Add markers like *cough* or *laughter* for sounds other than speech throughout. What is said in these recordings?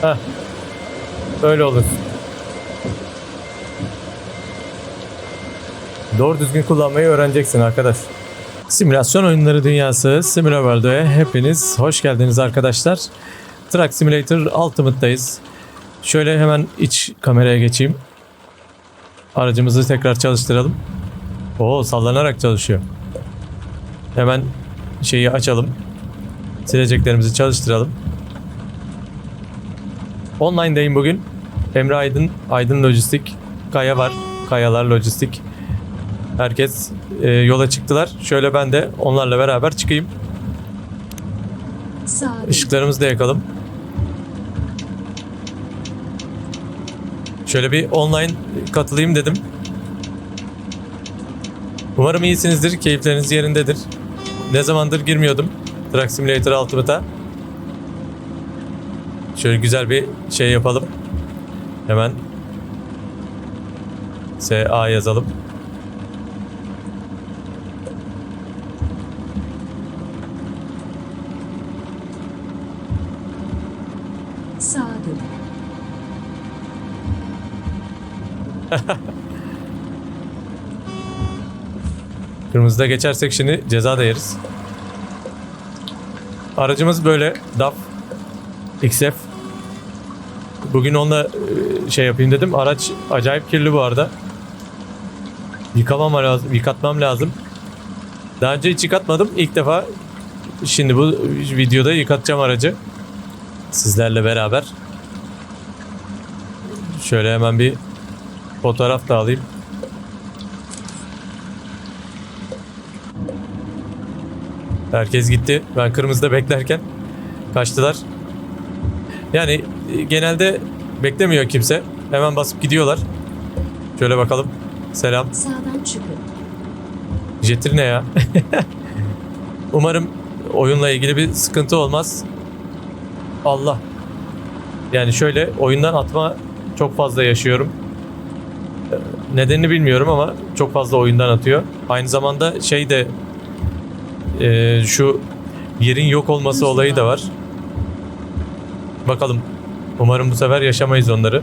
Heh. Öyle olur. Doğru düzgün kullanmayı öğreneceksin arkadaş. Simülasyon oyunları dünyası SimulaWorld'e hepiniz hoş geldiniz arkadaşlar. Truck Simulator Ultimate'dayız. Şöyle hemen iç kameraya geçeyim. Aracımızı tekrar çalıştıralım. Oo sallanarak çalışıyor. Hemen şeyi açalım. Sileceklerimizi çalıştıralım. Online'dayım bugün. Emre Aydın, Aydın Lojistik, Kaya var. Kayalar Lojistik. Herkes e, yola çıktılar. Şöyle ben de onlarla beraber çıkayım. Işıklarımızı da yakalım. Şöyle bir online katılayım dedim. Umarım iyisinizdir, keyifleriniz yerindedir. Ne zamandır girmiyordum Truck Simulator Ultimate'a. Şöyle güzel bir şey yapalım. Hemen SA yazalım. sağa. *laughs* Kırmızıda geçersek şimdi ceza da yeriz. Aracımız böyle DAF XF. Bugün onunla e, şey yapayım dedim. Araç acayip kirli bu arada. Yıkamam lazım, yıkatmam lazım. Daha önce hiç yıkatmadım. İlk defa şimdi bu videoda yıkatacağım aracı. Sizlerle beraber. Şöyle hemen bir fotoğraf da alayım. Herkes gitti. Ben kırmızıda beklerken kaçtılar. Yani e, genelde beklemiyor kimse. Hemen basıp gidiyorlar. Şöyle bakalım. Selam. Sağdan çıkın. Jetir ne ya? *laughs* Umarım oyunla ilgili bir sıkıntı olmaz. Allah. Yani şöyle oyundan atma çok fazla yaşıyorum. Ee, Nedenini bilmiyorum ama çok fazla oyundan atıyor. Aynı zamanda şey de e, şu yerin yok olması olayı da var. Bakalım. Umarım bu sefer yaşamayız onları.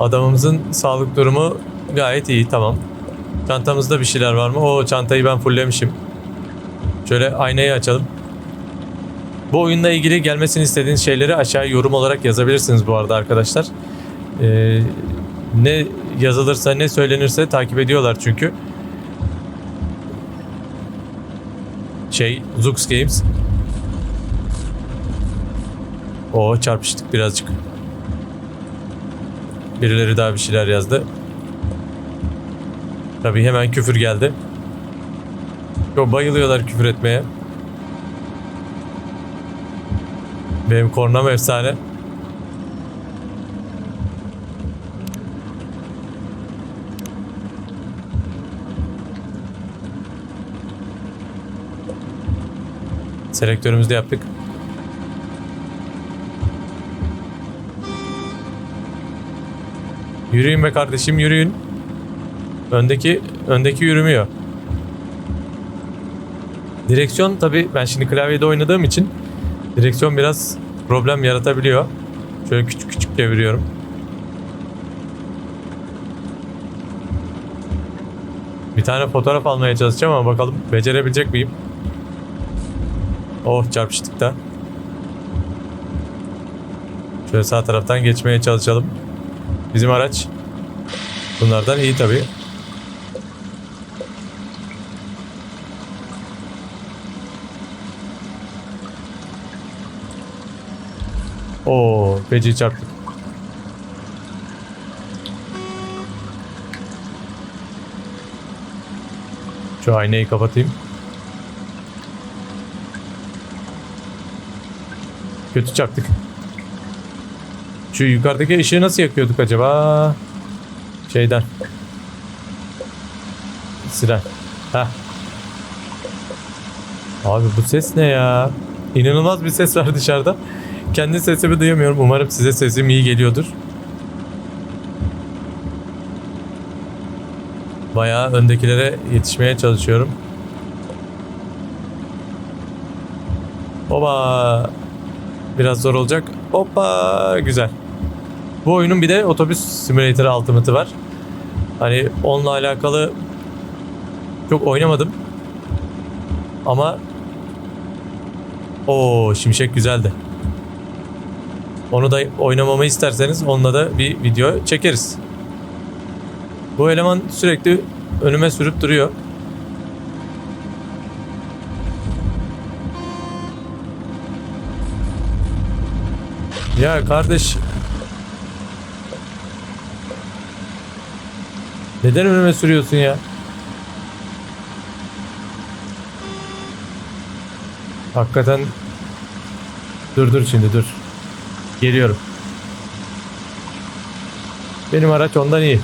Adamımızın sağlık durumu gayet iyi tamam. Çantamızda bir şeyler var mı? O çantayı ben fulllemişim. Şöyle aynayı açalım. Bu oyunla ilgili gelmesini istediğiniz şeyleri aşağıya yorum olarak yazabilirsiniz bu arada arkadaşlar. Ee, ne yazılırsa ne söylenirse takip ediyorlar çünkü. Şey Zux Games. O çarpıştık birazcık. Birileri daha bir şeyler yazdı. Tabii hemen küfür geldi. Çok bayılıyorlar küfür etmeye. Benim kornam efsane. Selektörümüzü de yaptık. Yürüyün be kardeşim yürüyün. Öndeki öndeki yürümüyor. Direksiyon tabi ben şimdi klavyede oynadığım için direksiyon biraz problem yaratabiliyor. Şöyle küçük küçük çeviriyorum. Bir tane fotoğraf almaya çalışacağım ama bakalım becerebilecek miyim? Oh çarpıştık da. Şöyle sağ taraftan geçmeye çalışalım. Bizim araç bunlardan iyi tabii. Oo, feci çarptık. Şu aynayı kapatayım. Kötü çarptık. Şu yukarıdaki ışığı nasıl yakıyorduk acaba? Şeyden. Siren. Heh. Abi bu ses ne ya? İnanılmaz bir ses var dışarıda. Kendi sesimi duyamıyorum. Umarım size sesim iyi geliyordur. Bayağı öndekilere yetişmeye çalışıyorum. Oba! Biraz zor olacak. Hoppa güzel. Bu oyunun bir de otobüs simülatörü ultimate'ı var. Hani onunla alakalı çok oynamadım. Ama o şimşek güzeldi. Onu da oynamamı isterseniz onunla da bir video çekeriz. Bu eleman sürekli önüme sürüp duruyor. Ya kardeş Neden önüme sürüyorsun ya? Hakikaten Dur dur şimdi dur. Geliyorum. Benim araç ondan iyi.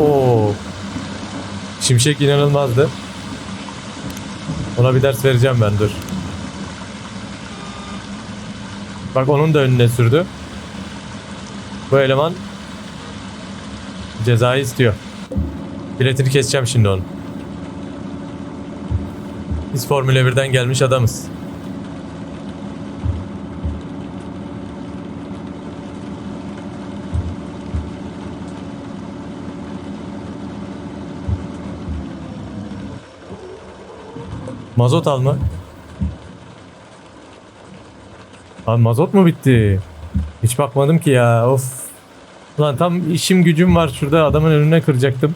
Oo. Şimşek inanılmazdı. Ona bir ders vereceğim ben dur. Bak onun da önüne sürdü. Bu eleman cezayı istiyor. Biletini keseceğim şimdi onu. Biz Formula 1'den gelmiş adamız. Mazot alma. Abi mazot mu bitti? Hiç bakmadım ki ya. Of. Ulan tam işim gücüm var şurada adamın önüne kıracaktım.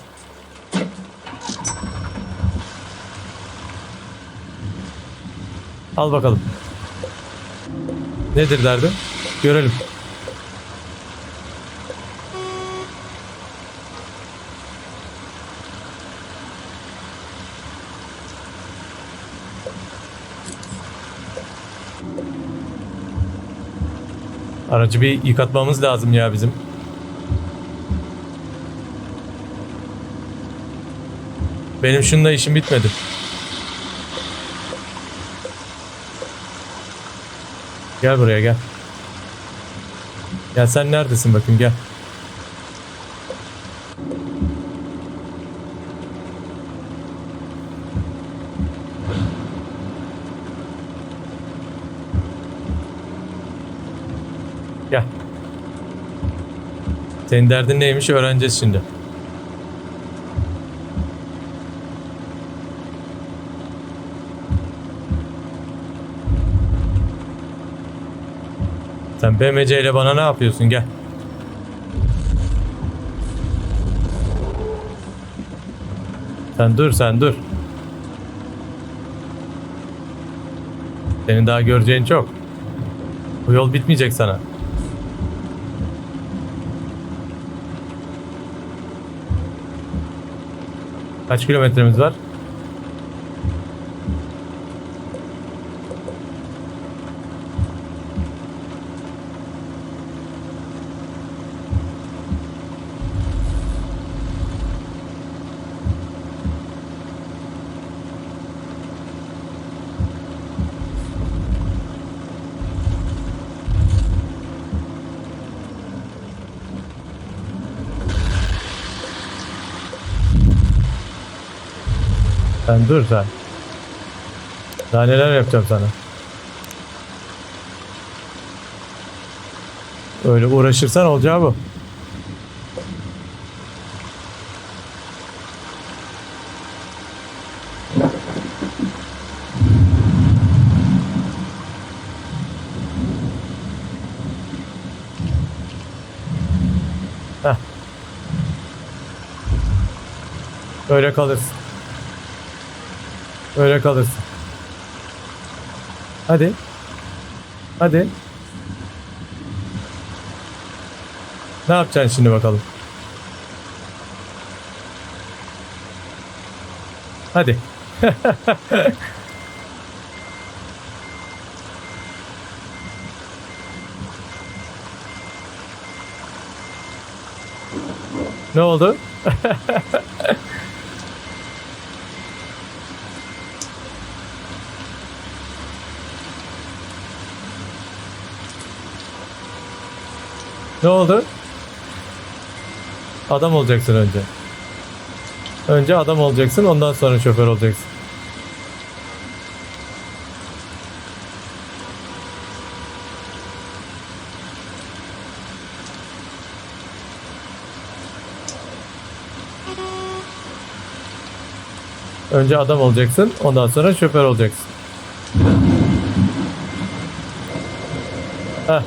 Al bakalım. Nedir derdi? Görelim. Aracı bir yıkatmamız lazım ya bizim. Benim şununla işim bitmedi. Gel buraya gel. Ya sen neredesin bakın gel. Gel. Senin derdin neymiş öğreneceğiz şimdi. Sen BMC ile bana ne yapıyorsun gel. Sen dur sen dur. Senin daha göreceğin çok. Bu yol bitmeyecek sana. Kaç kilometremiz var? Sen dur sen. Daha neler yapacağım sana. Öyle uğraşırsan olacağı bu. Heh. Öyle kalırsın. Öyle kalırsın. Hadi. Hadi. Ne yapacaksın şimdi bakalım? Hadi. *laughs* ne oldu? *laughs* Ne oldu? Adam olacaksın önce. Önce adam olacaksın ondan sonra şoför olacaksın. Önce adam olacaksın, ondan sonra şoför olacaksın. Heh.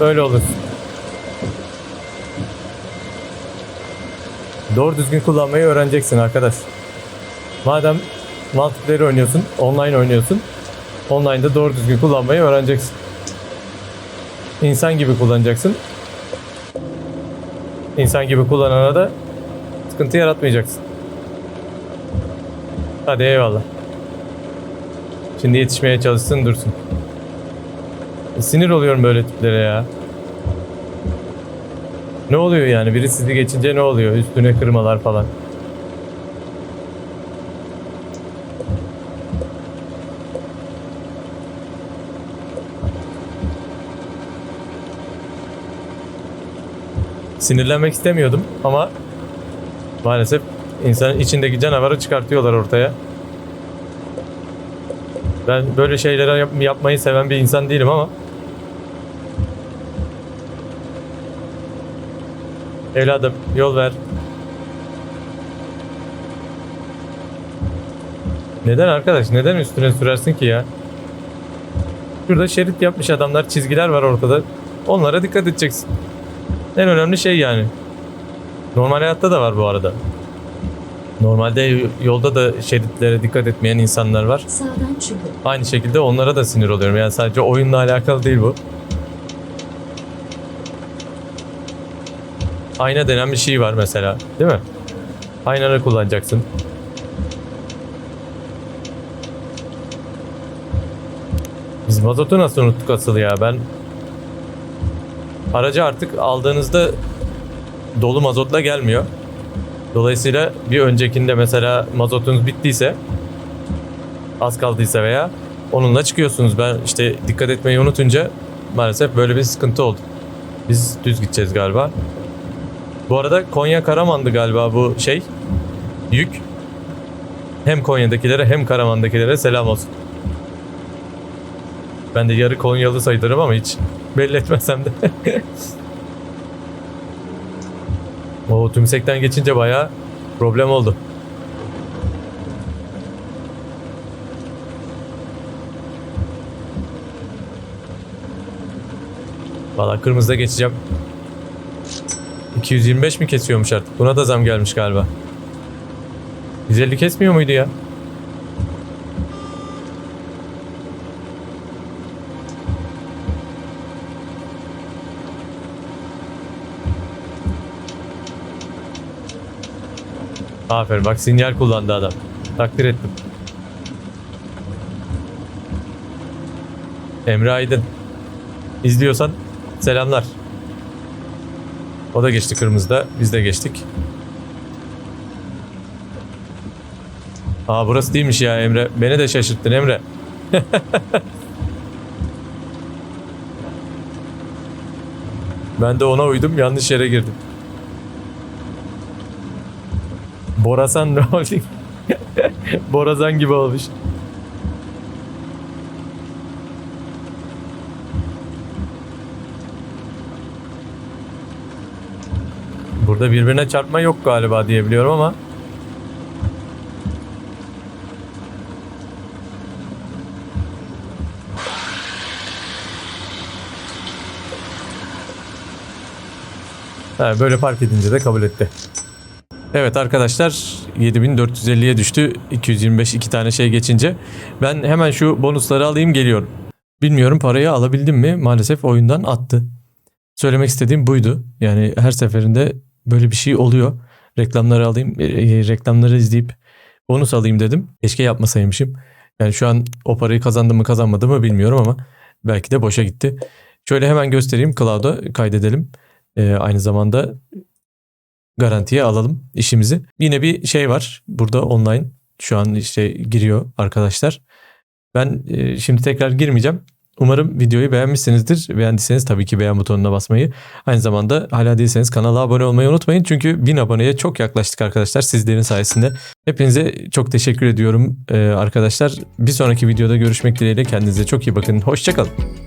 Böyle olursun. Doğru düzgün kullanmayı öğreneceksin arkadaş. Madem multiplayer oynuyorsun, online oynuyorsun, online'da doğru düzgün kullanmayı öğreneceksin. İnsan gibi kullanacaksın. İnsan gibi kullanana da sıkıntı yaratmayacaksın. Hadi eyvallah. Şimdi yetişmeye çalışsın dursun. Sinir oluyorum böyle tiplere ya. Ne oluyor yani? Biri sizi geçince ne oluyor? Üstüne kırmalar falan. Sinirlenmek istemiyordum ama maalesef insanın içindeki canavarı çıkartıyorlar ortaya. Ben böyle şeyleri yap- yapmayı seven bir insan değilim ama Evladım yol ver. Neden arkadaş? Neden üstüne sürersin ki ya? Şurada şerit yapmış adamlar, çizgiler var ortada. Onlara dikkat edeceksin. En önemli şey yani. Normal hayatta da var bu arada. Normalde yolda da şeritlere dikkat etmeyen insanlar var. Aynı şekilde onlara da sinir oluyorum. Yani sadece oyunla alakalı değil bu. Ayna denen bir şey var mesela. Değil mi? Aynanı kullanacaksın. Biz mazotu nasıl unuttuk asıl ya? Ben aracı artık aldığınızda dolu mazotla gelmiyor. Dolayısıyla bir öncekinde mesela mazotunuz bittiyse az kaldıysa veya onunla çıkıyorsunuz. Ben işte dikkat etmeyi unutunca maalesef böyle bir sıkıntı oldu. Biz düz gideceğiz galiba. Bu arada Konya Karaman'dı galiba bu şey. Yük. Hem Konya'dakilere hem Karaman'dakilere selam olsun. Ben de yarı Konyalı sayılırım ama hiç belli etmesem de. *laughs* o tümsekten geçince bayağı problem oldu. Valla kırmızıda geçeceğim. 225 mi kesiyormuş artık? Buna da zam gelmiş galiba. 150 kesmiyor muydu ya? Aferin bak sinyal kullandı adam. Takdir ettim. Emre Aydın. İzliyorsan selamlar. O da geçti kırmızıda. Biz de geçtik. Aa burası değilmiş ya Emre. Beni de şaşırttın Emre. *laughs* ben de ona uydum. Yanlış yere girdim. Borasan Holding. *laughs* Borazan gibi olmuş. Burada birbirine çarpma yok galiba diye biliyorum ama Ha, böyle park edince de kabul etti. Evet arkadaşlar 7450'ye düştü. 225 iki tane şey geçince. Ben hemen şu bonusları alayım geliyorum. Bilmiyorum parayı alabildim mi? Maalesef oyundan attı. Söylemek istediğim buydu. Yani her seferinde böyle bir şey oluyor. Reklamları alayım, e, e, reklamları izleyip bonus alayım dedim. Keşke yapmasaymışım. Yani şu an o parayı kazandım mı kazanmadım mı bilmiyorum ama belki de boşa gitti. Şöyle hemen göstereyim. Cloud'a kaydedelim. Ee, aynı zamanda garantiye alalım işimizi. Yine bir şey var burada online. Şu an işte giriyor arkadaşlar. Ben e, şimdi tekrar girmeyeceğim. Umarım videoyu beğenmişsinizdir. Beğendiyseniz tabii ki beğen butonuna basmayı. Aynı zamanda hala değilseniz kanala abone olmayı unutmayın. Çünkü 1000 aboneye çok yaklaştık arkadaşlar sizlerin sayesinde. Hepinize çok teşekkür ediyorum arkadaşlar. Bir sonraki videoda görüşmek dileğiyle kendinize çok iyi bakın. Hoşçakalın.